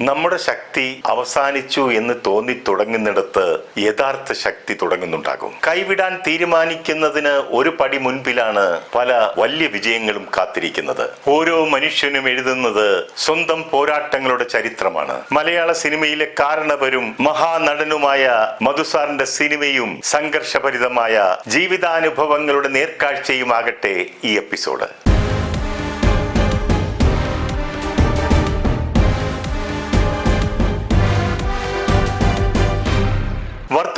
നമ്മുടെ ശക്തി അവസാനിച്ചു എന്ന് തോന്നി തുടങ്ങുന്നിടത്ത് യഥാർത്ഥ ശക്തി തുടങ്ങുന്നുണ്ടാകും. കൈവിടാൻ തീരുമാനിക്കുന്നതിന് ഒരു പടി മുൻപിലാണ് പല വലിയ വിജയങ്ങളും കാത്തിരിക്കുന്നത്. ഓരോ മനുഷ്യനും എഴുതുന്നത് സ്വന്തം പോരാട്ടങ്ങളുടെ ചരിത്രമാണ്. മലയാള സിനിമയിലെ കാരണവരും മഹാനടനുമായ മധുസാറിന്റെ സിനിമയും സംഘർഷഭരിതമായ ജീവിതാനുഭവങ്ങളുടെ നേർക്കാഴ്ചയുമാകട്ടെ ഈ എപ്പിസോഡ്.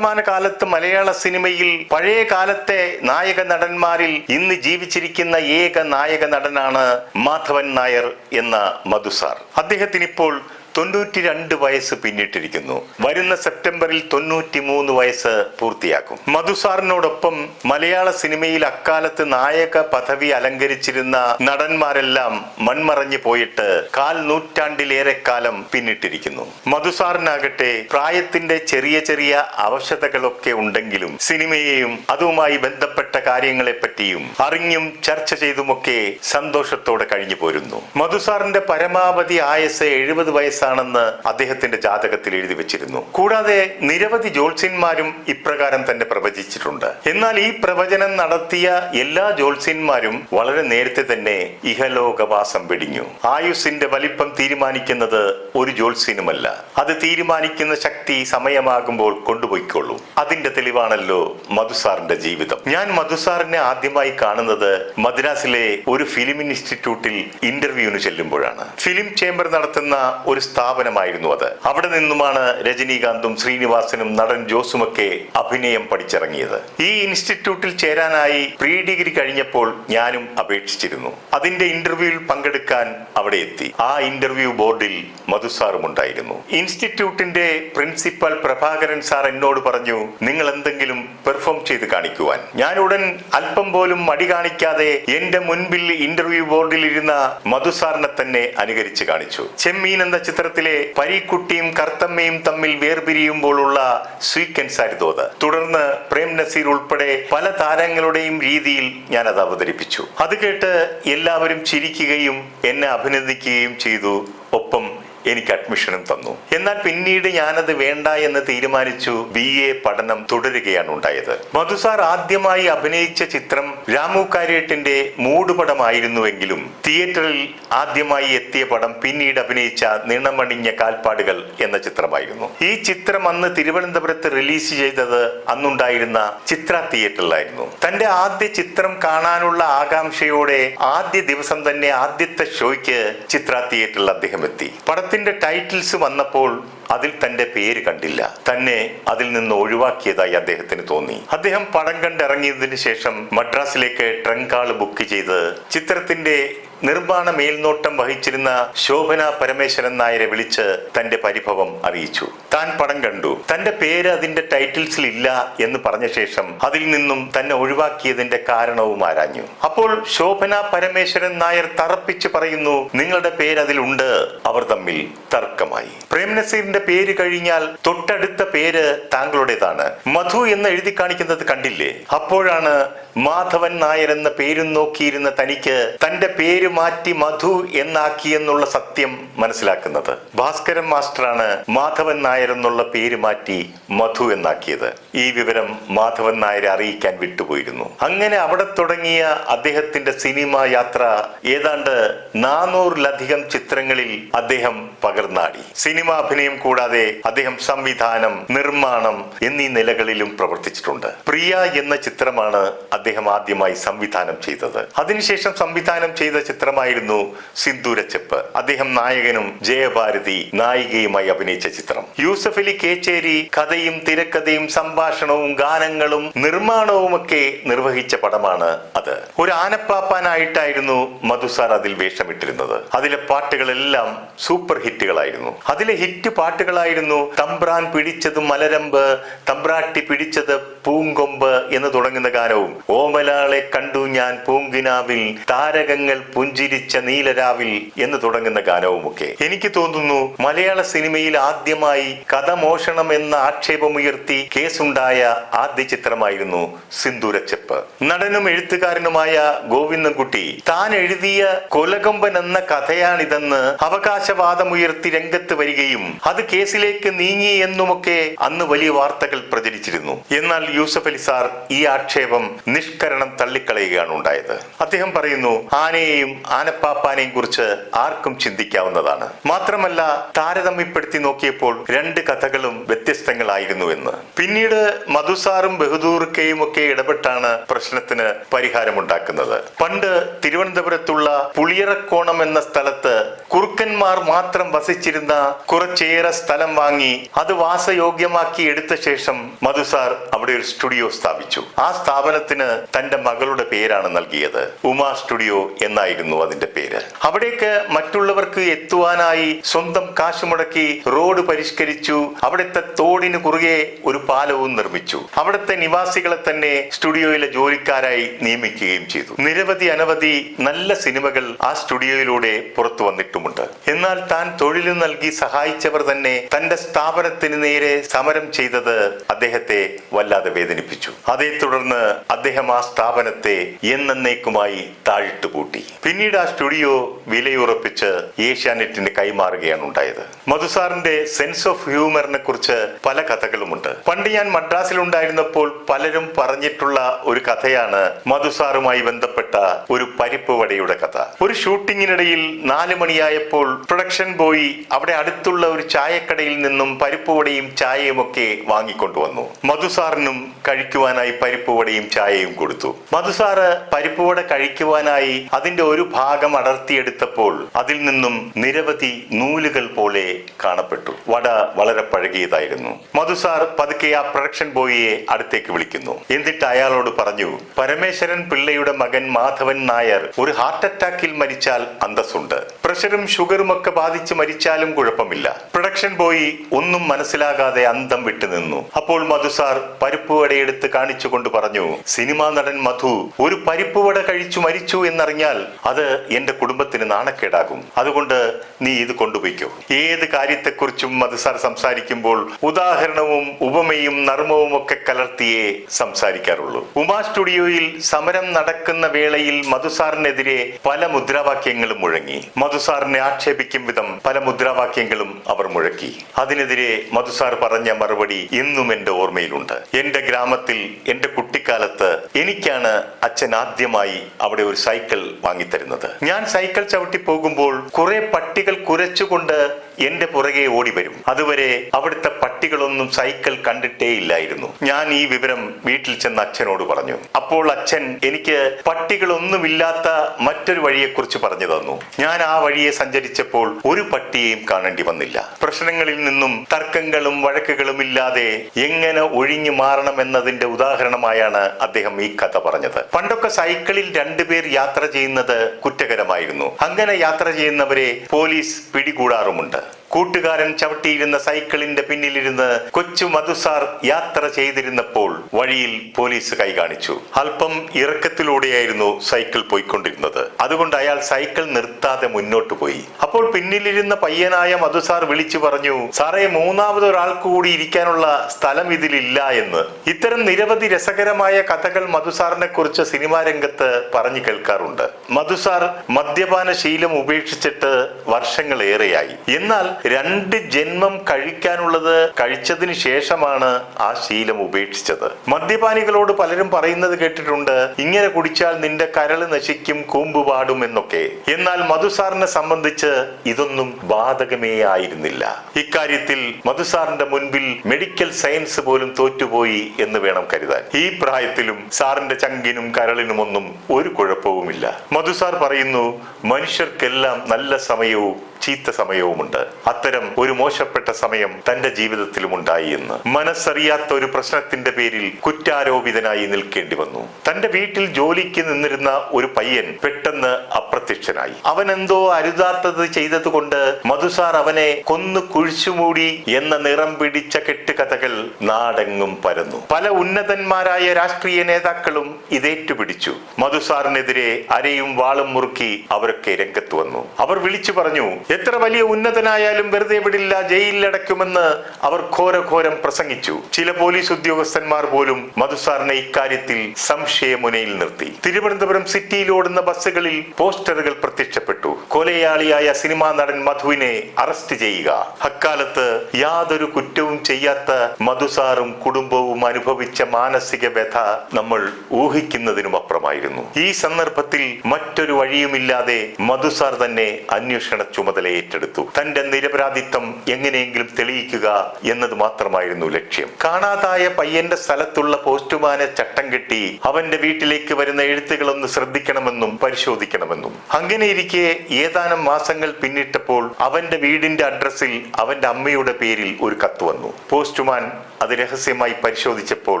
വർത്തമാനകാലത്ത് മലയാള സിനിമയിൽ പഴയ കാലത്തെ നായക നടന്മാരിൽ ഇന്ന് ജീവിച്ചിരിക്കുന്ന ഏക നായക നടനാണ് മാധവൻ നായർ എന്ന മധുസാർ അദ്ദേഹത്തിന് ഇപ്പോൾ തൊണ്ണൂറ്റി രണ്ട് വയസ്സ് പിന്നിട്ടിരിക്കുന്നു. വരുന്ന സെപ്റ്റംബറിൽ തൊണ്ണൂറ്റി മൂന്ന് വയസ്സ് പൂർത്തിയാക്കും. മധുസാറിനോടൊപ്പം മലയാള സിനിമയിൽ അക്കാലത്ത് നായക പദവി അലങ്കരിച്ചിരുന്ന നടന്മാരെല്ലാം മൺമറഞ്ഞു പോയിട്ട് കാൽ നൂറ്റാണ്ടിലേറെ കാലം പിന്നിട്ടിരിക്കുന്നു. മധുസാറിനാകട്ടെ പ്രായത്തിന്റെ ചെറിയ ചെറിയ അവശതകളൊക്കെ ഉണ്ടെങ്കിലും സിനിമയെയും അതുമായി ബന്ധപ്പെട്ട കാര്യങ്ങളെ പറ്റിയും അറിഞ്ഞും ചർച്ച ചെയ്തുമൊക്കെ സന്തോഷത്തോടെ കഴിഞ്ഞു പോരുന്നു. മധുസാറിന്റെ പരമാവധി ആയസ് എഴുപത് വയസ്സാണെന്ന് അദ്ദേഹത്തിന്റെ ജാതകത്തിൽ എഴുതി വെച്ചിരുന്നു. കൂടാതെ നിരവധി ജ്യോത്സ്യന്മാരും ഇപ്രകാരം തന്നെ പ്രവചിച്ചിട്ടുണ്ട്. എന്നാൽ ഈ പ്രവചനം നടത്തിയ എല്ലാ ജ്യോത്സ്യന്മാരും വളരെ നേരത്തെ തന്നെ ഇഹലോകവാസം വെടിഞ്ഞു. ആയുസിന്റെ വലിപ്പം തീരുമാനിക്കുന്നത് ഒരു ജ്യോത്സ്യനുമല്ല. അത് തീരുമാനിക്കുന്ന ശക്തി സമയമാകുമ്പോൾ കൊണ്ടുപോയിക്കൊള്ളും അതിന്റെ തെളിവാണല്ലോ മധുസാറിന്റെ ജീവിതം. ഞാൻ മധുസാറിനെ ആദ്യമായി കാണുന്നത് മദ്രാസിലെ ഒരു ഫിലിം ഇൻസ്റ്റിറ്റ്യൂട്ടിൽ ഇന്റർവ്യൂവിന് ചെല്ലുമ്പോഴാണ്. ഫിലിം ചേംബർ നടത്തുന്ന ഒരു സ്ഥാപനമായിരുന്നു അത്. അവിടെ നിന്നുമാണ് രജനീകാന്തും ശ്രീനിവാസനും നടൻ ജോസുമൊക്കെ അഭിനയം പഠിച്ചിറങ്ങിയത്. ഈ ഇൻസ്റ്റിറ്റ്യൂട്ടിൽ ചേരാനായി പ്രീ ഡിഗ്രി കഴിഞ്ഞപ്പോൾ ഞാനും അപേക്ഷിച്ചിരുന്നു. അതിന്റെ ഇന്റർവ്യൂവിൽ പങ്കെടുക്കാൻ അവിടെ എത്തി. ആ ഇന്റർവ്യൂ ബോർഡിൽ മധുസാറും ഉണ്ടായിരുന്നു. ഇൻസ്റ്റിറ്റ്യൂട്ടിന്റെ പ്രിൻസിപ്പൽ പ്രഭാകരൻ സാർ എന്നോട് പറഞ്ഞു നിങ്ങൾ എന്തെങ്കിലും പെർഫോം ചെയ്ത് കാണിക്കുവാൻ. ഞാൻ ഉടൻ അല്പം പോലും മടി കാണിക്കാതെ എന്റെ മുൻപിൽ ഇന്റർവ്യൂ ബോർഡിൽ ഇരുന്ന മധുസാറിനെ തന്നെ അനുകരിച്ച് കാണിച്ചു. ചെമ്മീൻ എന്ന ചിത്രത്തിലെ പരീക്കുട്ടിയും കർത്തമ്മയും തമ്മിൽ വേർപിരിയുമ്പോഴുള്ള സ്വീക്വൻസ് ആയിരുന്നു അത്. തുടർന്ന് പ്രേം നസീർ ഉൾപ്പെടെ പല താരങ്ങളുടെയും രീതിയിൽ ഞാൻ അത് അവതരിപ്പിച്ചു. അത് കേട്ട് എല്ലാവരും ചിരിക്കുകയും എന്നെ അഭിനന്ദിക്കുകയും ചെയ്തു. ഒപ്പം എനിക്ക് അഡ്മിഷനും തന്നു. എന്നാൽ പിന്നീട് ഞാനത് വേണ്ട എന്ന് തീരുമാനിച്ചു. ബി എ പഠനം തുടരുകയാണ് ഉണ്ടായത്. മധുസാർ ആദ്യമായി അഭിനയിച്ച ചിത്രം രാമു കാര്യേട്ടിന്റെ മൂടുപടമായിരുന്നുവെങ്കിലും തിയേറ്ററിൽ ആദ്യമായി എത്തിയ പടം പിന്നീട് അഭിനയിച്ച നിണമണിഞ്ഞ കാൽപ്പാടുകൾ എന്ന ചിത്രമായിരുന്നു. ഈ ചിത്രം അന്ന് തിരുവനന്തപുരത്ത് റിലീസ് ചെയ്തത് അന്നുണ്ടായിരുന്ന ചിത്ര തിയേറ്ററിലായിരുന്നു തന്റെ ആദ്യ ചിത്രം കാണാനുള്ള ആകാംക്ഷയോടെ ആദ്യ ദിവസം തന്നെ ആദ്യത്തെ ഷോയ്ക്ക് ചിത്ര തിയേറ്ററിൽ അദ്ദേഹം എത്തി. പടത്തിന്റെ ടൈറ്റിൽസ് വന്നപ്പോൾ അതിൽ തന്റെ പേര് കണ്ടില്ല. തന്നെ അതിൽ നിന്ന് ഒഴിവാക്കിയതായി അദ്ദേഹത്തിന് തോന്നി. അദ്ദേഹം പടം കണ്ടിറങ്ങിയതിനു ശേഷം മദ്രാസിലേക്ക് ട്രങ്കാൾ ബുക്ക് ചെയ്ത് ചിത്രത്തിന്റെ നിർമ്മാണ മേൽനോട്ടം വഹിച്ചിരുന്ന ശോഭന പരമേശ്വരൻ നായരെ വിളിച്ച് തന്റെ പരിഭവം അറിയിച്ചു. താൻ പടം കണ്ടു. തന്റെ പേര് അതിന്റെ ടൈറ്റിൽസിൽ ഇല്ല എന്ന് പറഞ്ഞ ശേഷം അതിൽ നിന്നും തന്നെ ഒഴിവാക്കിയതിന്റെ കാരണവും ആരാഞ്ഞു. അപ്പോൾ ശോഭന പരമേശ്വരൻ നായർ തറപ്പിച്ച് പറയുന്നു നിങ്ങളുടെ പേര് അതിലുണ്ട് അവർ തമ്മിൽ തർക്കമായി. പ്രേംനസീറിന്റെ പേര് കഴിഞ്ഞാൽ തൊട്ടടുത്ത പേര് താങ്കളുടേതാണ്. മധു എന്ന് എഴുതി കാണിക്കുന്നത് കണ്ടില്ലേ? അപ്പോഴാണ് മാധവൻ നായർ എന്ന പേരും നോക്കിയിരുന്ന തനിക്ക് തന്റെ പേര് മാറ്റി മധു എന്നാക്കി എന്നുള്ള സത്യം മനസ്സിലാക്കുന്നത്. ഭാസ്കരൻ മാസ്റ്ററാണ് മാധവൻ നായർ എന്നുള്ള പേര് മാറ്റി മധു എന്നാക്കിയത്. ഈ വിവരം മാധവൻ നായരെ അറിയിക്കാൻ വിട്ടുപോയിരുന്നു. അങ്ങനെ അവിടെ തുടങ്ങിയ അദ്ദേഹത്തിന്റെ സിനിമ യാത്ര ഏതാണ്ട് നാനൂറിലധികം ചിത്രങ്ങളിൽ അദ്ദേഹം പകർന്നാടി. സിനിമ അഭിനയം കൂടാതെ അദ്ദേഹം സംവിധാനം നിർമ്മാണം എന്നീ നിലകളിലും പ്രവർത്തിച്ചിട്ടുണ്ട്. പ്രിയ എന്ന ചിത്രമാണ് അദ്ദേഹം ആദ്യമായി സംവിധാനം ചെയ്തത്. അതിനുശേഷം സംവിധാനം ചെയ്ത ചിത്രമായിരുന്നു സിന്ദൂരച്ചെപ്പ് അദ്ദേഹം നായകനും ജയഭാരതി നായികയുമായി അഭിനയിച്ച ചിത്രം. യൂസഫ് അലി കേച്ചേരി കഥയും തിരക്കഥയും സംഭാഷണവും ഗാനങ്ങളും നിർമ്മാണവും ഒക്കെ നിർവഹിച്ച പടമാണ് അത്. ഒരു ആനപ്പാപ്പാനായിട്ടായിരുന്നു മധുസാർ അതിൽ വേഷമിട്ടിരുന്നത്. അതിലെ പാട്ടുകളെല്ലാം സൂപ്പർ ഹിറ്റുകളായിരുന്നു. അതിലെ ഹിറ്റ് പാട്ടുകളായിരുന്നു തമ്പ്രാൻ പിടിച്ചത് മലരമ്പ് തമ്പ്രാട്ടി പിടിച്ചത് പൂങ്കൊമ്പ് എന്ന് തുടങ്ങുന്ന ഗാനവും ഓമലാളെ കണ്ടു ഞാൻ പൂങ്കിനാവിൽ താരകങ്ങൾ പുഞ്ചിരിച്ച നീലരാവിൽ എന്ന് തുടങ്ങുന്ന ഗാനവുമൊക്കെ. എനിക്ക് തോന്നുന്നു മലയാള സിനിമയിൽ ആദ്യമായി കഥ മോഷണം എന്ന ആക്ഷേപമുയർത്തി കേസുണ്ടായ ആദ്യ ചിത്രമായിരുന്നു സിന്ദൂരച്ചെപ്പ്. നടനും എഴുത്തുകാരനുമായ ഗോവിന്ദൻകുട്ടി താൻ എഴുതിയ കൊലകൊമ്പൻ എന്ന കഥയാണിതെന്ന് അവകാശവാദമുയർത്തി രംഗത്ത് വരികയും അത് കേസിലേക്ക് നീങ്ങി എന്നുമൊക്കെ അന്ന് വലിയ വാർത്തകൾ പ്രചരിച്ചിരുന്നു. എന്നാൽ യൂസഫ് അലി സാർ ഈ ആക്ഷേപം നിഷ്കരണം തള്ളിക്കളയുകയാണ് ഉണ്ടായത്. അദ്ദേഹം പറയുന്നു ആനയെയും ആനപ്പാപ്പാനെയും കുറിച്ച് ആർക്കും ചിന്തിക്കാവുന്നതാണ്. മാത്രമല്ല താരതമ്യപ്പെടുത്തി നോക്കിയപ്പോൾ രണ്ട് കഥകളും വ്യത്യസ്തങ്ങളായിരുന്നു എന്ന്. പിന്നീട് മധുസാറും ബഹദൂർക്കയും ഒക്കെ ഇടപെട്ടാണ് പ്രശ്നത്തിന് പരിഹാരമുണ്ടാക്കുന്നത്. പണ്ട് തിരുവനന്തപുരത്തുള്ള പുളിയറക്കോണം എന്ന സ്ഥലത്ത് കുറുക്കന്മാർ മാത്രം വസിച്ചിരുന്ന കുറച്ചേറെ സ്ഥലം വാങ്ങി അത് വാസയോഗ്യമാക്കി എടുത്ത ശേഷം മധുസാർ അവിടെ ഒരു സ്റ്റുഡിയോ സ്ഥാപിച്ചു. ആ സ്ഥാപനത്തിന് തന്റെ മകളുടെ പേരാണ് നൽകിയത്. ഉമാ സ്റ്റുഡിയോ എന്നായിരുന്നു അതിന്റെ പേര്. അവിടേക്ക് മറ്റുള്ളവർക്ക് എത്തുവാനായി സ്വന്തം കാശ് മുടക്കി റോഡ് പരിഷ്കരിച്ചു. അവിടുത്തെ തോടിന് കുറുകെ ഒരു പാലവും നിർമ്മിച്ചു. അവിടുത്തെ നിവാസികളെ തന്നെ സ്റ്റുഡിയോയിലെ ജോലിക്കാരായി നിയമിക്കുകയും ചെയ്തു. നിരവധി അനവധി നല്ല സിനിമകൾ ആ സ്റ്റുഡിയോയിലൂടെ പുറത്തു വന്നിട്ടുമുണ്ട്. എന്നാൽ താൻ തൊഴിൽ നൽകി സഹായിച്ചവർ തന്നെ തന്റെ സ്ഥാപനത്തിന് നേരെ സമരം ചെയ്തത് അദ്ദേഹത്തെ വല്ലാതെ വേദനിപ്പിച്ചു. അതേ തുടർന്ന് അദ്ദേഹം ആ സ്ഥാപനത്തെ എന്നേക്കുമായി താഴിട്ട് പൂട്ടി പിന്നീട് ആ സ്റ്റുഡിയോ വിലയുറപ്പിച്ച് ഏഷ്യാനെറ്റിന് കൈമാറുകയാണ് ഉണ്ടായത്. മധുസാറിന്റെ സെൻസ് ഓഫ് ഹ്യൂമറിനെ കുറിച്ച് പല കഥകളുമുണ്ട്. പണ്ട് ഞാൻ മദ്രാസിലുണ്ടായിരുന്നപ്പോൾ പലരും പറഞ്ഞിട്ടുള്ള ഒരു കഥയാണ് മധുസാറുമായി ബന്ധപ്പെട്ട ഒരു പരിപ്പ് വടയുടെ കഥ. ഒരു ഷൂട്ടിങ്ങിനിടയിൽ നാല് മണിയായപ്പോൾ പ്രൊഡക്ഷൻ ബോയ് അവിടെ അടുത്തുള്ള ഒരു ചായക്കടയിൽ നിന്നും പരിപ്പ് വടയും ചായയും ഒക്കെ വാങ്ങിക്കൊണ്ടുവന്നു മധുസാറിനും കഴിക്കുവാനായി പരിപ്പ് വടയും ചായയും കൊടുത്തു. മധുസാറ് പരിപ്പ് വട കഴിക്കുവാനായി അതിന്റെ ഒരു ഭാഗം അടർത്തിയെടുത്തപ്പോൾ അതിൽ നിന്നും നിരവധി നൂലുകൾ പോലെ കാണപ്പെട്ടു. വട വളരെ പഴകിയതായിരുന്നു. മധുസാർ പതുക്കെ ആ പ്രൊഡക്ഷൻ ബോയിയെ അടുത്തേക്ക് വിളിക്കുന്നു. എന്നിട്ട് അയാളോട് പറഞ്ഞു പരമേശ്വരൻ പിള്ളയുടെ മകൻ മാധവൻ നായർ ഒരു ഹാർട്ട് അറ്റാക്കിൽ മരിച്ചാൽ അന്തസ്സുണ്ട്. പ്രഷറും ഷുഗറും ഒക്കെ ബാധിച്ച് മരിച്ചാലും കുഴപ്പമില്ല. പ്രൊഡക്ഷൻ ബോയി ഒന്നും മനസ്സിലാകാതെ അന്തം വിട്ടു നിന്നു. അപ്പോൾ മധുസാർ പരിപ്പ് വടയെടുത്ത് കാണിച്ചുകൊണ്ട് പറഞ്ഞു സിനിമാ നടൻ മധു ഒരു പരിപ്പുവട കഴിച്ചു മരിച്ചു എന്നറിഞ്ഞാൽ അത് എന്റെ കുടുംബത്തിന് നാണക്കേടാകും. അതുകൊണ്ട് നീ ഇത് കൊണ്ടുപോയിക്കോ. ഏത് കാര്യത്തെക്കുറിച്ചും അത് സാർ സംസാരിക്കുമ്പോൾ ഉദാഹരണവും ഉപമയും നർമ്മവും ഒക്കെ കലർത്തിയേ സംസാരിക്കാറുള്ളൂ. ഉമാ സ്റ്റുഡിയോയിൽ സമരം നടക്കുന്ന വേളയിൽ മധുസാറിനെതിരെ പല മുദ്രാവാക്യങ്ങളും മുഴങ്ങി. മധുസാറിനെ ആക്ഷേപിക്കും വിധം പല മുദ്രാവാക്യങ്ങളും അവർ മുഴക്കി. അതിനെതിരെ മധുസാർ പറഞ്ഞ മറുപടി ഇന്നും എന്റെ ഓർമ്മയിലുണ്ട്. എന്റെ ഗ്രാമത്തിൽ എന്റെ കുട്ടിക്കാലത്ത് എനിക്കാണ് അച്ഛൻ ആദ്യമായി അവിടെ ഒരു സൈക്കിൾ വാങ്ങിത്തരുന്നത്. ഞാൻ സൈക്കിൾ ചവിട്ടി പോകുമ്പോൾ കുറെ പട്ടികൾ കുരച്ചുകൊണ്ട് എന്റെ പുറകെ ഓടി വരും അതുവരെ അവിടുത്തെ പട്ടികളൊന്നും സൈക്കിൾ കണ്ടിട്ടേ ഇല്ലായിരുന്നു. ഞാൻ ഈ വിവരം വീട്ടിൽ ചെന്ന് അച്ഛനോട് പറഞ്ഞു. അപ്പോൾ അച്ഛൻ എനിക്ക് പട്ടികളൊന്നുമില്ലാത്ത മറ്റൊരു വഴിയെക്കുറിച്ച് പറഞ്ഞു തന്നു. ഞാൻ ആ വഴിയെ സഞ്ചരിച്ചപ്പോൾ ഒരു പട്ടിയെയും കാണേണ്ടി വന്നില്ല. പ്രശ്നങ്ങളിൽ നിന്നും തർക്കങ്ങളും വഴക്കുകളും ഇല്ലാതെ എങ്ങനെ ഒഴിഞ്ഞു മാറണമെന്നതിന്റെ ഉദാഹരണമായാണ് അദ്ദേഹം ഈ കഥ പറഞ്ഞത്. പണ്ടൊക്കെ സൈക്കിളിൽ രണ്ടുപേർ യാത്ര ചെയ്യുന്നത് കുറ്റകരമായിരുന്നു. അങ്ങനെ യാത്ര ചെയ്യുന്നവരെ പോലീസ് പിടികൂടാറുമുണ്ട്. കൂട്ടുകാരൻ ചവിട്ടിയിരുന്ന സൈക്കിളിന്റെ പിന്നിലിരുന്ന് കൊച്ചു മധുസാർ യാത്ര ചെയ്തിരുന്നപ്പോൾ വഴിയിൽ പോലീസ് കൈ കാണിച്ചു അല്പം ഇറക്കത്തിലൂടെയായിരുന്നു സൈക്കിൾ പോയിക്കൊണ്ടിരുന്നത്. അതുകൊണ്ട് അയാൾ സൈക്കിൾ നിർത്താതെ മുന്നോട്ട് പോയി. അപ്പോൾ പിന്നിലിരുന്ന പയ്യനായ മധുസാർ വിളിച്ചു പറഞ്ഞു സാറേ മൂന്നാമത് ഒരാൾക്ക് കൂടി ഇരിക്കാനുള്ള സ്ഥലം ഇതിലില്ല എന്ന്. ഇത്തരം നിരവധി രസകരമായ കഥകൾ മധുസാറിനെ കുറിച്ച് സിനിമാ രംഗത്ത് പറഞ്ഞു കേൾക്കാറുണ്ട്. മധുസാർ മദ്യപാന ശീലം ഉപേക്ഷിച്ചിട്ട് വർഷങ്ങളേറെയായി. എന്നാൽ രണ്ട് ജന്മം കഴിക്കാനുള്ളത് കഴിച്ചതിന് ശേഷമാണ് ആ ശീലം ഉപേക്ഷിച്ചത്. മദ്യപാനികളോട് പലരും പറയുന്നത് കേട്ടിട്ടുണ്ട് ഇങ്ങനെ കുടിച്ചാൽ നിന്റെ കരൾ നശിക്കും കൂമ്പ് പാടും എന്നൊക്കെ. എന്നാൽ മധുസാറിനെ സംബന്ധിച്ച് ഇതൊന്നും ബാധകമേ ആയിരുന്നില്ല. ഇക്കാര്യത്തിൽ മധുസാറിന്റെ മുൻപിൽ മെഡിക്കൽ സയൻസ് പോലും തോറ്റുപോയി എന്ന് വേണം കരുതാൻ. ഈ പ്രായത്തിലും സാറിന്റെ ചങ്കിനും കരളിനും ഒന്നും ഒരു കുഴപ്പവുമില്ല. മധുസാർ പറയുന്നു മനുഷ്യർക്കെല്ലാം നല്ല സമയവും ചീത്ത സമയവുമുണ്ട്. അത്തരം ഒരു മോശപ്പെട്ട സമയം തന്റെ ജീവിതത്തിലും ഉണ്ടായി എന്ന്. മനസ്സറിയാത്ത ഒരു പ്രശ്നത്തിന്റെ പേരിൽ കുറ്റാരോപിതനായി നിൽക്കേണ്ടി വന്നു. തന്റെ വീട്ടിൽ ജോലിക്ക് നിന്നിരുന്ന ഒരു പയ്യൻ പെട്ടെന്ന് അപ്രത്യക്ഷനായി. അവൻ എന്തോ അരുതാത്തത് ചെയ്തതുകൊണ്ട് മധുസാർ അവനെ കൊന്നു കുഴിച്ചുമൂടി എന്ന നിറം പിടിച്ച കെട്ടുകഥകൾ നാടെങ്ങും പരന്നു. പല ഉന്നതന്മാരായ രാഷ്ട്രീയ നേതാക്കളും ഇതേറ്റുപിടിച്ചു. മധുസാറിനെതിരെ അരയും വാളും മുറുക്കി അവരൊക്കെ രംഗത്ത് വന്നു. അവർ വിളിച്ചു പറഞ്ഞു എത്ര വലിയ ഉന്നതനായാലും വെറുതെ വിടില്ല ജയിലിലടയ്ക്കുമെന്ന് അവർ ഘോരഘോരം പ്രസംഗിച്ചു. ചില പോലീസ് ഉദ്യോഗസ്ഥന്മാർ പോലും മധുസാറിനെ ഇക്കാര്യത്തിൽ സംശയമുനയിൽ നിർത്തി. തിരുവനന്തപുരം സിറ്റിയിൽ ഓടുന്ന ബസ്സുകളിൽ പോസ്റ്ററുകൾ പ്രത്യക്ഷപ്പെട്ടു. കൊലയാളിയായ സിനിമാ നടൻ മധുവിനെ അറസ്റ്റ് ചെയ്യുക. അക്കാലത്ത് യാതൊരു കുറ്റവും ചെയ്യാത്ത മധുസാറും കുടുംബവും അനുഭവിച്ച മാനസിക വ്യഥ നമ്മൾ ഊഹിക്കുന്നതിനും അപ്പുറമായിരുന്നു. ഈ സന്ദർഭത്തിൽ മറ്റൊരു വഴിയുമില്ലാതെ മധുസാർ തന്നെ അന്വേഷണ ചുമതല ഏറ്റെടുത്തു. തന്റെ നിരപരാധിത്വം എങ്ങനെയെങ്കിലും തെളിയിക്കുക എന്നത് മാത്രമായിരുന്നു ലക്ഷ്യം. കാണാതായ പയ്യന്റെ സ്ഥലത്തുള്ള പോസ്റ്റുമാനെ ചട്ടം കെട്ടി അവന്റെ വീട്ടിലേക്ക് വരുന്ന എഴുത്തുകളൊന്ന് ശ്രദ്ധിക്കണമെന്നും പരിശോധിക്കണമെന്നും. അങ്ങനെ ഇരിക്കെ ഏതാനും മാസങ്ങൾ പിന്നിട്ടപ്പോൾ അവന്റെ വീടിന്റെ അഡ്രസ്സിൽ അവന്റെ അമ്മയുടെ പേരിൽ ഒരു കത്ത് വന്നു. പോസ്റ്റുമാൻ അത് രഹസ്യമായി പരിശോധിച്ചപ്പോൾ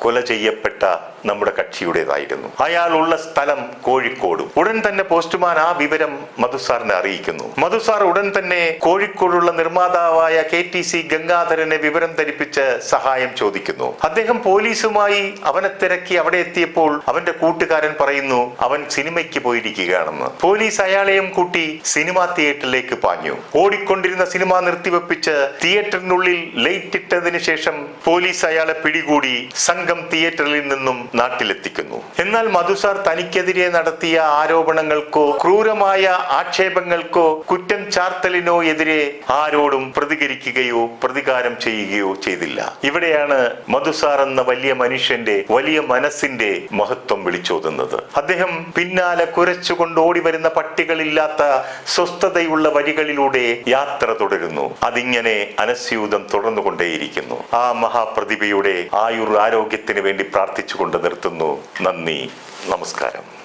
കൊല ചെയ്യപ്പെട്ട നമ്മുടെ കക്ഷിയുടേതായിരുന്നു. അയാൾ ഉള്ള സ്ഥലം കോഴിക്കോട്. ഉടൻ തന്നെ പോസ്റ്റ്മാൻ ആ വിവരം മധുസാറിനെ അറിയിക്കുന്നു. മധുസാർ ഉടൻ തന്നെ കോഴിക്കോടുള്ള നിർമ്മാതാവായ കെ ടി സി ഗംഗാധരനെ വിവരം ധരിപ്പിച്ച് സഹായം ചോദിക്കുന്നു. അദ്ദേഹം പോലീസുമായി അവനെ തിരക്കി അവിടെ എത്തിയപ്പോൾ അവന്റെ കൂട്ടുകാരൻ പറയുന്നു അവൻ സിനിമയ്ക്ക് പോയിരിക്കുകയാണെന്ന്. പോലീസ് അയാളെയും കൂട്ടി സിനിമാ തിയേറ്ററിലേക്ക് പാഞ്ഞു. ഓടിക്കൊണ്ടിരുന്ന സിനിമ നിർത്തിവെപ്പിച്ച് തിയേറ്ററിനുള്ളിൽ ലൈറ്റ് ഇട്ടതിനു ശേഷം പോലീസ് അയാളെ പിടികൂടി സംഘം തിയേറ്ററിൽ നിന്നും നാട്ടിലെത്തിക്കുന്നു. എന്നാൽ മധുസാർ തനിക്കെതിരെ നടത്തിയ ആരോപണങ്ങൾക്കോ ക്രൂരമായ ആക്ഷേപങ്ങൾക്കോ കുറ്റം ചാർത്തലിനോ എതിരെ ആരോടും പ്രതികരിക്കുകയോ പ്രതികാരം ചെയ്യുകയോ ചെയ്തില്ല. ഇവിടെയാണ് മധുസാർ എന്ന വലിയ മനുഷ്യന്റെ വലിയ മനസ്സിന്റെ മഹത്വം വിളിച്ചോതുന്നത്. അദ്ദേഹം പിന്നാലെ കുരച്ചുകൊണ്ട് ഓടി വരുന്ന പട്ടികളില്ലാത്ത സ്വസ്ഥതയുള്ള വഴികളിലൂടെ യാത്ര തുടരുന്നു. അതിങ്ങനെ അനസ്യൂതം തുടർന്നുകൊണ്ടേയിരിക്കുന്നു. ആ മഹാപ്രതിഭയുടെ ആയുർ ആരോഗ്യത്തിന് വേണ്ടി പ്രാർത്ഥിച്ചുകൊണ്ട് നിർത്തുന്നു. നന്ദി. നമസ്കാരം.